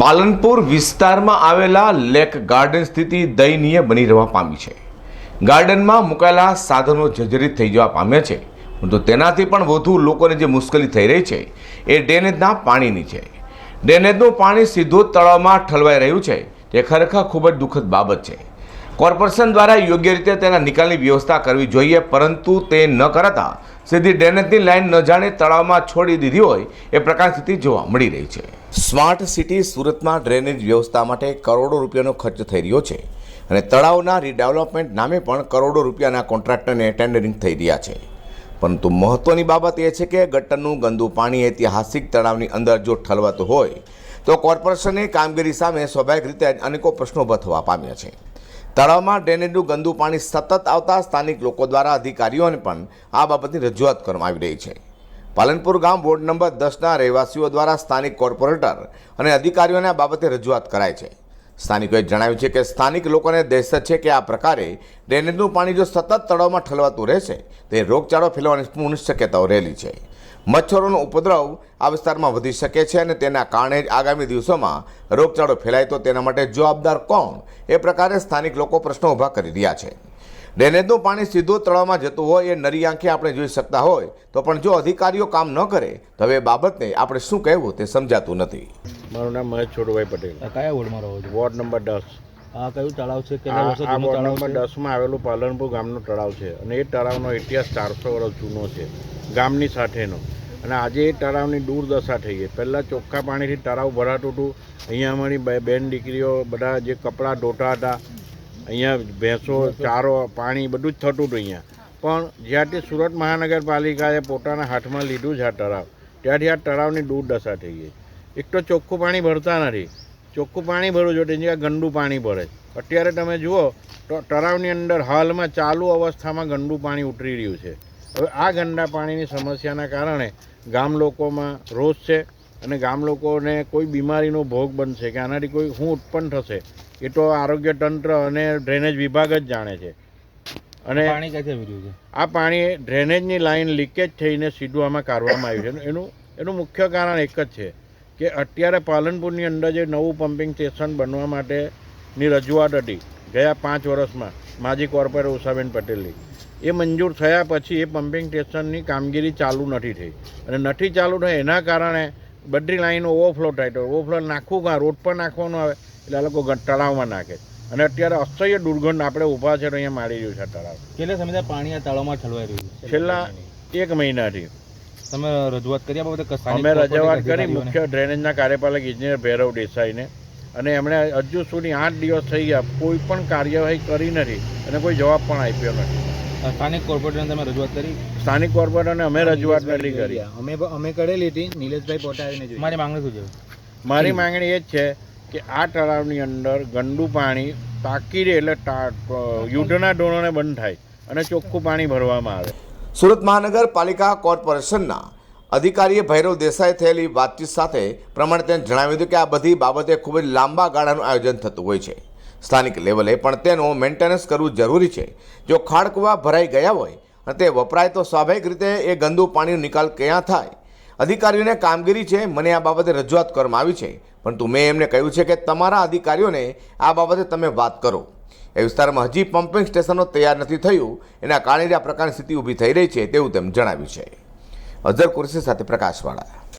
પાલનપુર વિસ્તારમાં આવેલા lake garden સ્થિતિ દયનીય બની રહેવા પામી છે. ગાર્ડનમાં મુકાયેલા સાધનો જર્જરિત થઈ જવા પામ્યા છે. તો તેનાથી પણ વધુ લોકોને જે મુશ્કેલી થઈ રહી છે, એ ડ્રેનેજના પાણીની છે. ડ્રેનેજનું પાણી સીધું તળાવમાં ઠલવાઈ રહ્યું છે. તે ખરેખર ખૂબ જ દુઃખદ બાબત છે. કોર્પોરેશન દ્વારા યોગ્ય રીતે તેના નિકાલની વ્યવસ્થા કરવી જોઈએ, પરંતુ તે ન કરાતા સીધી ડ્રેનેજની લાઈન ન જાણે તળાવમાં છોડી દીધી હોય એ પ્રકાર સ્થિતિ જોવા મળી રહી છે. સ્માર્ટ સિટી સુરતમાં ડ્રેનેજ વ્યવસ્થા માટે કરોડો રૂપિયાનો ખર્ચ થઈ રહ્યો છે અને તળાવના રીડેવલપમેન્ટ નામે પણ કરોડો રૂપિયાના કોન્ટ્રાક્ટરને ટેન્ડરિંગ થઈ રહ્યા છે. પરંતુ મહત્વની બાબત એ છે કે ગટરનું ગંદુ પાણી ઐતિહાસિક તળાવની અંદર જો ઠલવાતું હોય, તો કોર્પોરેશનની કામગીરી સામે સ્વાભાવિક રીતે અનેકો પ્રશ્નો ઊભા થવા પામ્યા છે. તળાવમાં ડ્રેનેજનું ગંદુ પાણી સતત આવતા સ્થાનિક લોકો દ્વારા અધિકારીઓને પણ આ બાબતની રજૂઆત કરવામાં આવી રહી છે. પાલનપુર ગામ વોર્ડ નંબર દસના રહેવાસીઓ દ્વારા સ્થાનિક કોર્પોરેટર અને અધિકારીઓને આ બાબતે રજૂઆત કરાય છે. સ્થાનિકોએ જણાવ્યું છે કે સ્થાનિક લોકોને દહેશત છે કે આ પ્રકારે ડ્રેનેજનું પાણી જો સતત તળાવમાં ઠલવાતું રહેશે, તો એ રોગચાળો ફેલાવાની પૂર્ણ શક્યતાઓ રહેલી છે. મચ્છરોનો ઉપદ્રવ આ વિસ્તારમાં વધી શકે છે અને તેના કારણે જ આગામી દિવસોમાં રોગચાળો ફેલાય તો તેના માટે જવાબદાર કોણ? એ પ્રકારે સ્થાનિક લોકો પ્રશ્નો ઊભા કરી રહ્યા છે. ડ્રેનેજનું પાણી સીધું તળાવમાં જતું હોય એ નરી આંખે આપણે જોઈ શકતા હોય તો પણ જો અધિકારીઓ કામ ન કરે તો હવે બાબતને આપણે શું કહેવું તે સમજાતું નથી. મારું નામ મહેશ છોડુભાઈ પટેલ. કયા વોર્ડમાં રહો છો? વોર્ડ નંબર દસ. આ કયું તળાવ છે? કે આ વોર્ડ નંબર દસમાં આવેલું પાલનપુર ગામનું તળાવ છે અને એ તળાવનો ઇતિહાસ ચારસો વર્ષ જૂનો છે. ગામની સાથેનો. અને આજે એ તળાવની દુર્દશા થઈ ગઈ. પહેલાં ચોખ્ખા પાણીથી તળાવ ભરાતું હતું. અહીંયા અમારી બેન દીકરીઓ બધા જે કપડાં ધોતા હતા, અહીંયા ભેંસો, ચારો, પાણી બધું જ થતું હતું અહીંયા. પણ જ્યારથી સુરત મહાનગરપાલિકાએ પોતાના હાથમાં લીધું છે આ તળાવ ત્યારથી આ તળાવની દુર્દશા થઈ ગઈ. એક તો ચોખ્ખું પાણી ભરતા નથી. ચોખ્ખું પાણી ભરવું જોઈએ તેની જગ્યાએ ગંદુ પાણી ભરે. અત્યારે તમે જુઓ તો તળાવની અંદર હાલમાં ચાલુ અવસ્થામાં ગંદુ પાણી ઉતરી રહ્યું છે. હવે આ ગંદા પાણીની સમસ્યાના કારણે ગામ લોકોમાં રોષ છે અને ગામ લોકોને કોઈ બીમારીનો ભોગ બનશે કે આનાથી કોઈ શું ઉત્પન્ન થશે એ તો આરોગ્ય તંત્ર અને ડ્રેનેજ વિભાગ જ જાણે છે. અને પાણી ક્યાંથી આવી છે? આ પાણી ડ્રેનેજની લાઈન લીકેજ થઈને સીધું આમાં કાઢવામાં આવ્યું છે. એનું એનું મુખ્ય કારણ એક જ છે કે અત્યારે પાલનપુરની અંદર જે નવું પમ્પિંગ સ્ટેશન બનવા માટેની રજૂઆત હતી ગયા પાંચ વર્ષમાં માજી કોર્પોરેટર ઉષાબેન પટેલની એ મંજૂર થયા પછી એ પમ્પિંગ સ્ટેશનની કામગીરી ચાલુ નથી થઈ. અને નથી ચાલુ થઈ એના કારણે બધી લાઈનો ઓવરફ્લો થાય તો ઓવરફ્લો નાખવું કાં? રોડ પર નાખવાનું આવે? એટલે આ લોકો તળાવમાં નાખે. અને અત્યારે અસહ્ય દુર્ગંધ આપણે ઊભા છે તો અહીંયા મારી રહ્યું છે તળાવ. કેટલા સમયથી પાણી આ તળાવમાં ઠલવાઈ રહ્યું છે? છેલ્લા એક મહિનાથી. તમે રજૂઆત કરી આ બાબતે અમે રજૂઆત કરી મુખ્ય ડ્રેનેજના કાર્યપાલક ઇજનેર ભૈરવ દેસાઈને. અને એમણે હજુ સુધી આઠ દિવસ થઈ ગયા. કોઈ પણ કાર્યવાહી કરી નથી અને કોઈ જવાબ પણ આપ્યો નથી. સ્થાનિક કોર્પોરેટરને તમે રજૂઆત કરી? સ્થાનિક કોર્પોરેટરને અમે રજૂઆત નથી કરી અમે અમે કરેલી હતી. નિલેશભાઈ પોટાવીને જોઈ. મારી માંગણી શું છે? મારી માંગણી એ જ છે કે આ તળાવની અંદર ગંદુ પાણી તાકીરે એટલે યુદ્ધના ધોરણે બંધ થાય અને ચોખ્ખું પાણી ભરવામાં આવે. સુરત મહાનગરપાલિકા કોર્પોરેશનના અધિકારીએ ભૈરવ દેસાઈ થયેલી વાતચીત સાથે પ્રમાણે તેને જણાવ્યું હતું કે આ બધી બાબતે ખૂબ જ લાંબા ગાળાનું આયોજન થતું હોય છે. સ્થાનિક લેવલે પણ તેનું મેન્ટેનન્સ કરવું જરૂરી છે. જો ખાડકુવા ભરાઈ ગયા હોય અને તે વપરાય તો સ્વાભાવિક રીતે એ ગંદુ પાણીનો નિકાલ ક્યાં થાય? અધિકારીઓને કામગીરી છે, મને આ બાબતે રજૂઆત કરવામાં આવી છે. પરંતુ મેં એમને કહ્યું છે કે તમારા અધિકારીઓને આ બાબતે તમે વાત કરો. એ વિસ્તારમાં હજી પમ્પિંગ સ્ટેશનો તૈયાર નથી થયું. એના કારણે આ પ્રકારની સ્થિતિ ઊભી થઈ રહી છે તેવું તેમ જણાવ્યું છે. અઝર કુરશી સાથે પ્રકાશવાળા.